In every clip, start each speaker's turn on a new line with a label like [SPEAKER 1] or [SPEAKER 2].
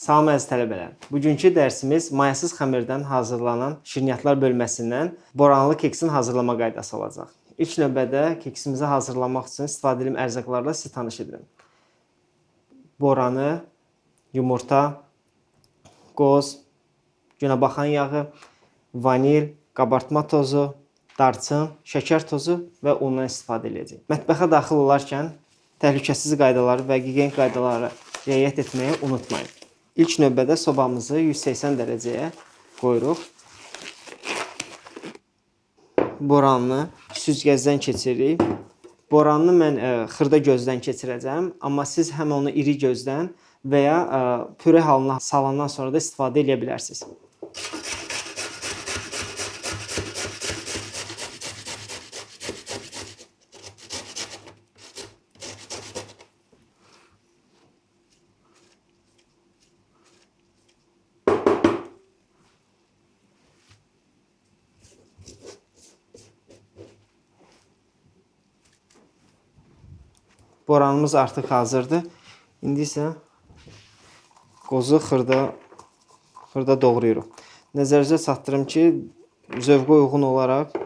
[SPEAKER 1] Salam əziz tələbələr. Bugünkü dərsimiz mayasız xəmirdən hazırlanan şirniyyatlar bölməsindən boranlı keksin hazırlama qaydası olacaq. İlk növbədə keksimizi hazırlamaq üçün istifadə edilən ərzaqlarla sizi tanış edirəm. Boranı, yumurta, qoz, günəbaxan yağı, vanil, qabartma tozu, darçın, şəkər tozu və undan istifadə edəcəyik. Mətbəxə daxil olarkən təhlükəsiz qaydaları və gigiyen qaydalara riayət etməyi unutmayın. İlk növbədə sobamızı 180 dərəcəyə qoyuruq. Boranını süzgəcdən keçiririk. Boranını mən ə, xırda gözdən keçirəcəm, amma siz həm onu iri gözdən və ya ə, püre halına salandan sonra da istifadə edə bilərsiniz. Boranımız artıq hazırdır. İndi isə qozu xırda xırda doğrayırıq. Nəzərinizə çatdırım ki, zövqə uyğun olaraq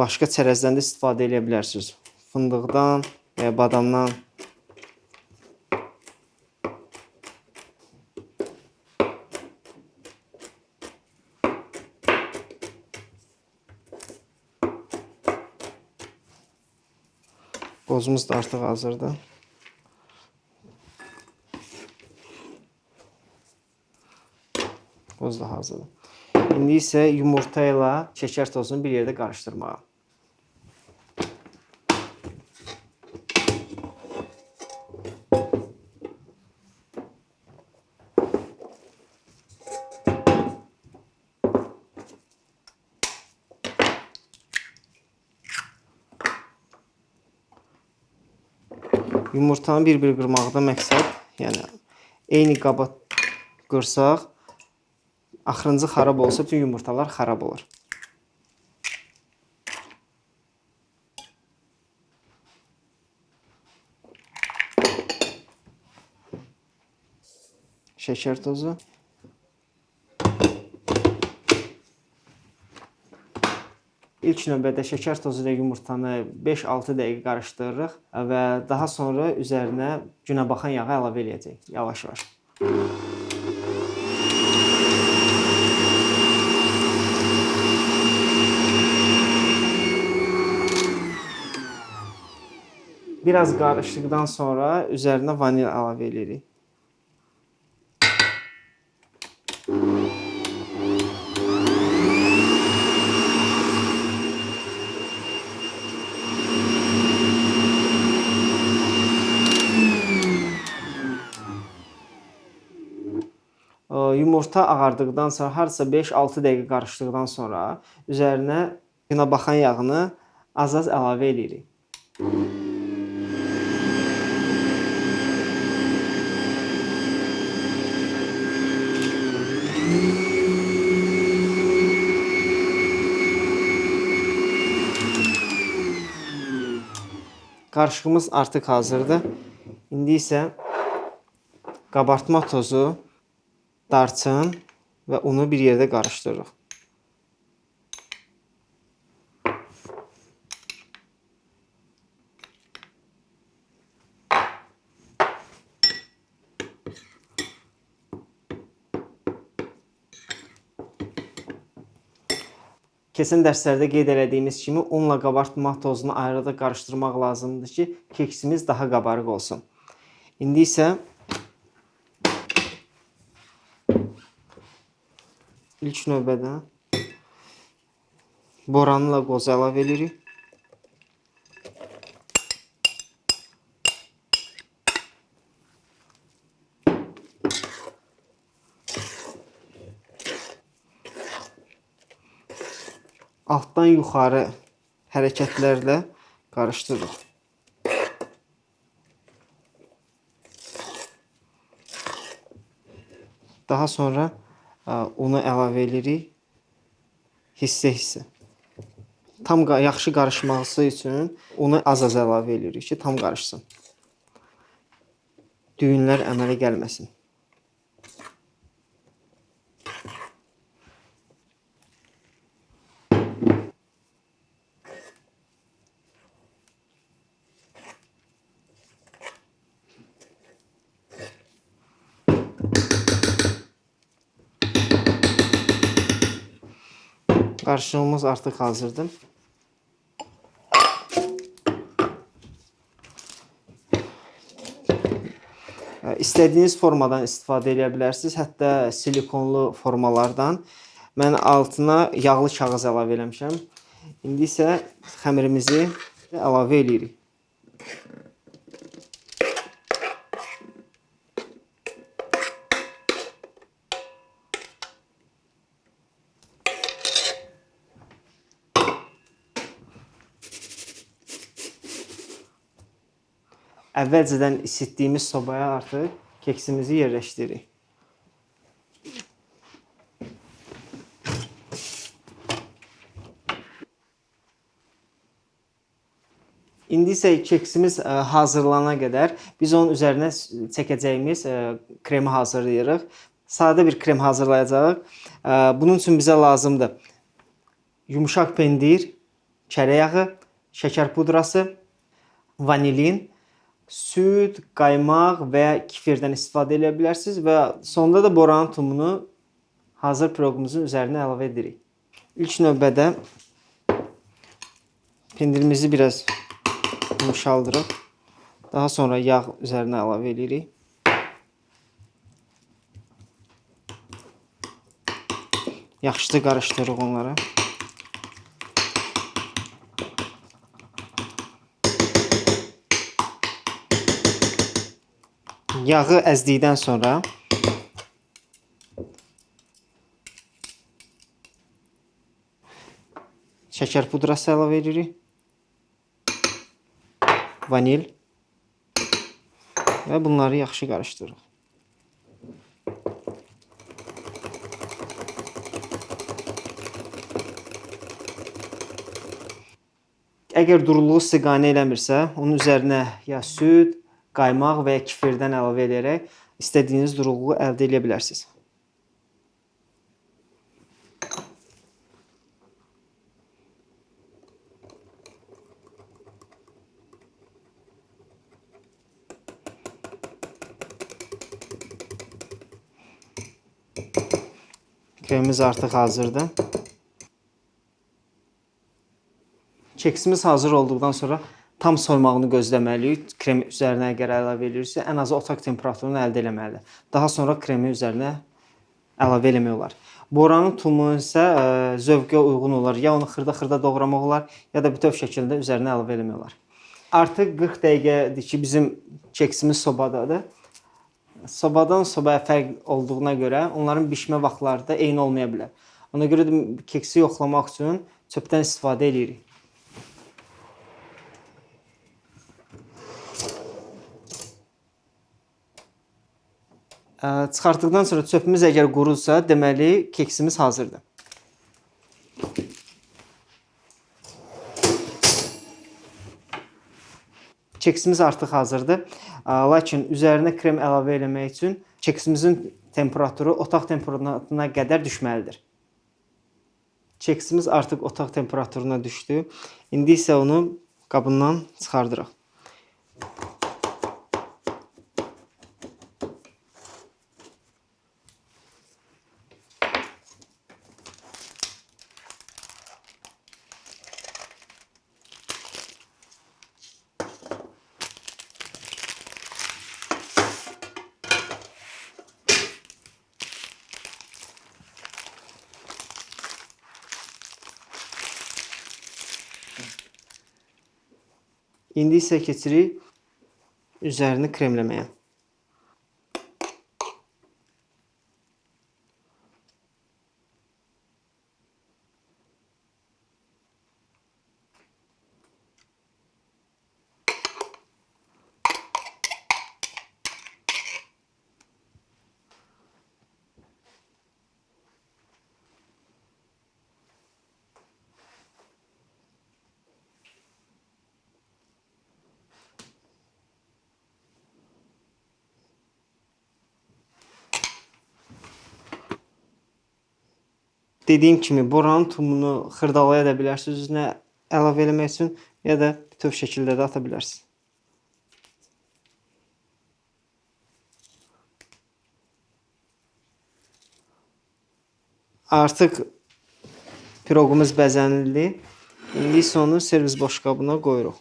[SPEAKER 1] başqa çərəzdən də istifadə edə bilərsiniz. Fındıqdan və badamdan. Qozumuz da artıq hazırdır. Qoz da hazırdır. İndi isə yumurta ilə şəkər tozunu bir yerdə qarışdırmağa. Yumurtanı bir-bir qırmaqda məqsəd, yəni eyni qaba qırsaq, axırıncı xarab olsa bütün yumurtalar xarab olur. Şəkər tozu. İlk növbədə şəkər tozu ilə yumurtanı 5-6 dəqiqə qarışdırırıq və daha sonra üzərinə günəbaxan yağı əlavə eləyəcəyik yavaş-yavaş. Biraz qarışdıqdan sonra üzərinə vanil əlavə edirik. Yumurta ağardıqdan sonra harca 5-6 dəqiqə qarışdıqdan sonra üzərinə günəbaxan yağını az-az əlavə edirik. Qarışığımız artıq hazırdır. İndi isə qabartma tozu, darçın və unu bir yerdə qarışdırırıq. Keçən dərslərdə qeyd elədiyimiz kimi unla qabartma tozunu ayrıca qarışdırmaq lazımdır ki, keksimiz daha qabarıq olsun. İndi isə ilk növbədə boranla qozu əlavə edirik. altdan yuxarı hərəkətlərlə qarışdırırıq. Daha sonra ə, unu əlavə edirik hissə-hissə. Tam yaxşı qarışması üçün unu az-az əlavə edirik ki, tam qarışsın. Düyünlər əmələ gəlməsin. Qarışığımız artıq hazırdır. İstədiyiniz formadan istifadə edə bilərsiniz. Hətta silikonlu formalardan. Mən altına yağlı kağız əlavə eləmişəm. İndi isə xəmirimizi əlavə eləyirik. Əvvəlcədən isitdiyimiz sobaya artıq keksimizi yerləşdiririk. İndi isə keksimiz ə, hazırlanana qədər biz onun üzərinə çəkəcəyimiz ə, kremi hazırlayırıq. Sadə bir krem hazırlayacağıq. Ə, Bunun üçün bizə lazımdır yumşaq pendir, kərə yağı, şəkər pudrası, vanilin, süd, qaymaq və kefirdən istifadə edə bilərsiniz və sonda da boranın tumunu hazır piroqumuzun üzərinə əlavə edirik. İlk növbədə pendirimizi biraz yumşaldırıq. Daha sonra yağ üzərinə əlavə edirik. Yaxşıca qarışdırırıq onları. Yağı əzdikdən sonra şəkər pudrası əlavə edirik. Vanil və bunları yaxşı qarışdırırıq. Əgər duruluğu sizi qane eləmirsə, onun üzərinə ya süd, qaymaq və ya kefirdən əlavə edərək istədiyiniz duruluğu əldə edə bilərsiniz. Kremimiz artıq hazırdır. Keksimiz hazır olduqdan sonra tam soymağını gözləməliyik. Krem üzərinə əgər əlavə edirsə, ən azı otaq temperaturunu əldə etməlidir. Daha sonra kremi üzərinə əlavə eləmək olar. Boranın tumu isə ə, zövqə uyğun olar. Ya onu xırda-xırda doğramaq olar, ya da bütöv şəkildə üzərinə əlavə eləmək olar. Artıq 40 dəqiqədir ki, bizim keksimiz sobadadır. Sobadan sobaya fərq olduğuna görə onların bişmə vaxtları da eyni olmaya bilər. Ona görə də keksi yoxlamaq üçün çöpdən istifadə edirik. Çıxartdıqdan sonra çöpümüz əgər qurudsa, deməli keksimiz hazırdır. Keksimiz artıq hazırdır. Lakin üzərinə krem əlavə eləmək üçün keksimizin temperaturu otaq temperaturuna qədər düşməlidir. Keksimiz artıq otaq temperaturuna düşdü. İndi isə onu qabından çıxardırıq. İndi isə keçirik üzərini Dediyim kimi boranın tumunu xırdalaya da bilərsiniz üzünə əlavə eləmək üçün ya da bütöv şəkildə də ata bilərsiniz. Artıq Piroqumuz bəzənildi. İndi isə onu servis boşqabına qoyuruq.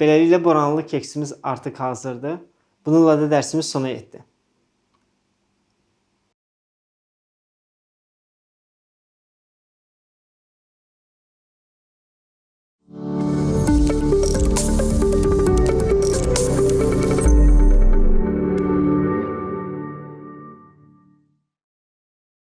[SPEAKER 1] Beləliklə boranlı keksimiz artıq hazırdır. Bununla da dərsimiz sona yetdi.